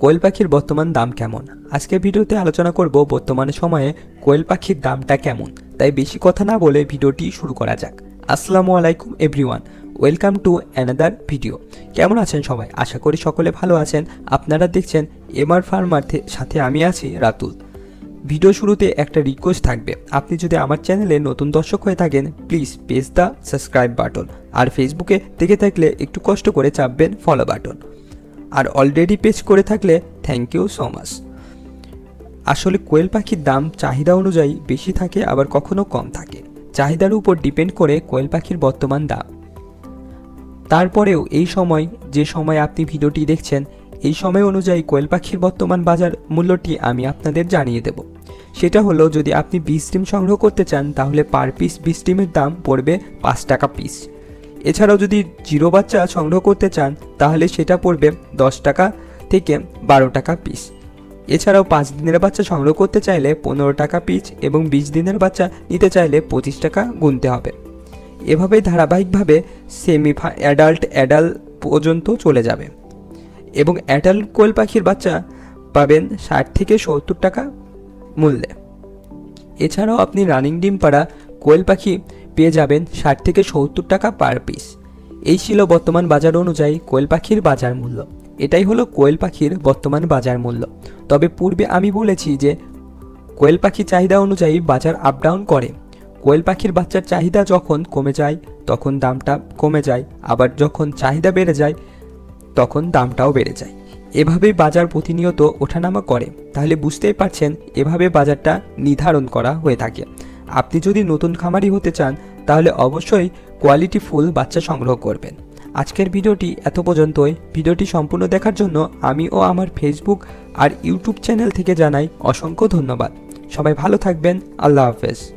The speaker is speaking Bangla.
কোয়েল পাখির বর্তমান দাম কেমন? আজকের ভিডিওতে আলোচনা করব বর্তমান সময়ে কোয়েল পাখির দামটা কেমন। তাই বেশি কথা না বলে ভিডিওটি শুরু করা যাক। আসসালামু আলাইকুম, everyone. Welcome to another video. কেমন আছেন সবাই? আশা করি সকলে ভালো আছেন। আপনারা দেখছেন এমআর ফার্মার সাথে আমি আছি রাতুল। ভিডিও শুরুতে একটা রিকোয়েস্ট থাকবে। আপনি যদি আমার চ্যানেলে নতুন দর্শক হয়ে থাকেন please page the subscribe button আর ফেসবুকে দেখে থাকলে একটু কষ্ট করে চাপবেন ফলো বাটন আর অলরেডি পেজ করে থাকলে থ্যাংক ইউ সো মাচ আসলে কোয়েল পাখির দাম, চাহিদা অনুযায়ী বেশি থাকে, আবার কখনো কম থাকে। চাহিদার উপর ডিপেন্ড করে কোয়েল পাখির বর্তমান দাম। তারপরেও এই সময়, যে সময় আপনি ভিডিওটি দেখছেন, এই সময় অনুযায়ী কোয়েল পাখির বর্তমান বাজার মূল্যটি আমি আপনাদের জানিয়ে দেব। সেটা হলো, যদি আপনি বিশ ডিম সংগ্রহ করতে চান, তাহলে পার পিস বিশ ডিমের দাম পড়বে পাঁচ টাকা পিস এছাড়াও যদি জিরো বাচ্চা সংগ্রহ করতে চান, তাহলে সেটা পড়বে দশ টাকা থেকে বারো টাকা পিস এছাড়াও পাঁচ দিনের বাচ্চা সংগ্রহ করতে চাইলে পনেরো টাকা পিস এবং বিশ দিনের বাচ্চা নিতে চাইলে পঁচিশ টাকা গুনতে হবে। এভাবেই ধারাবাহিকভাবে সেমি অ্যাডাল্ট অ্যাডাল্ট পর্যন্ত চলে যাবে। এবং অ্যাডাল্ট কোয়েল পাখির বাচ্চা পাবেন ষাট থেকে সত্তর টাকা মূল্যে। এছাড়াও আপনি রানিং ডিম পাড়া কোয়েল পাখি পেয়ে যাবেন ষাট থেকে সত্তর টাকা পার পিস এই ছিল বর্তমান বাজার অনুযায়ী কোয়েল পাখির বাজার মূল্য। এটাই হলো কোয়েল পাখির বর্তমান বাজার মূল্য। তবে পূর্বে আমি বলেছি যে, কোয়েল পাখির চাহিদা অনুযায়ী বাজার আপ ডাউন করে। কোয়েল পাখির বাচ্চার চাহিদা যখন কমে যায়, তখন দামটা কমে যায়। আবার যখন চাহিদা বেড়ে যায়, তখন দামটাও বেড়ে যায়। এভাবেই বাজার প্রতিনিয়ত ওঠানামা করে। তাহলে বুঝতেই পারছেন, এভাবে বাজারটা নির্ধারণ করা হয়ে থাকে। আপনি যদি নতুন খামারি হতে চান, তাহলে অবশ্যই কোয়ালিটি ফুল বাচ্চা সংগ্রহ করবেন। আজকের ভিডিওটি এত পর্যন্তই। ভিডিওটি সম্পূর্ণ দেখার জন্য আমি ও আমার ফেসবুক আর ইউটিউব চ্যানেল থেকে জানাই অসংখ্য ধন্যবাদ। সবাই ভালো থাকবেন। আল্লাহ হাফেজ।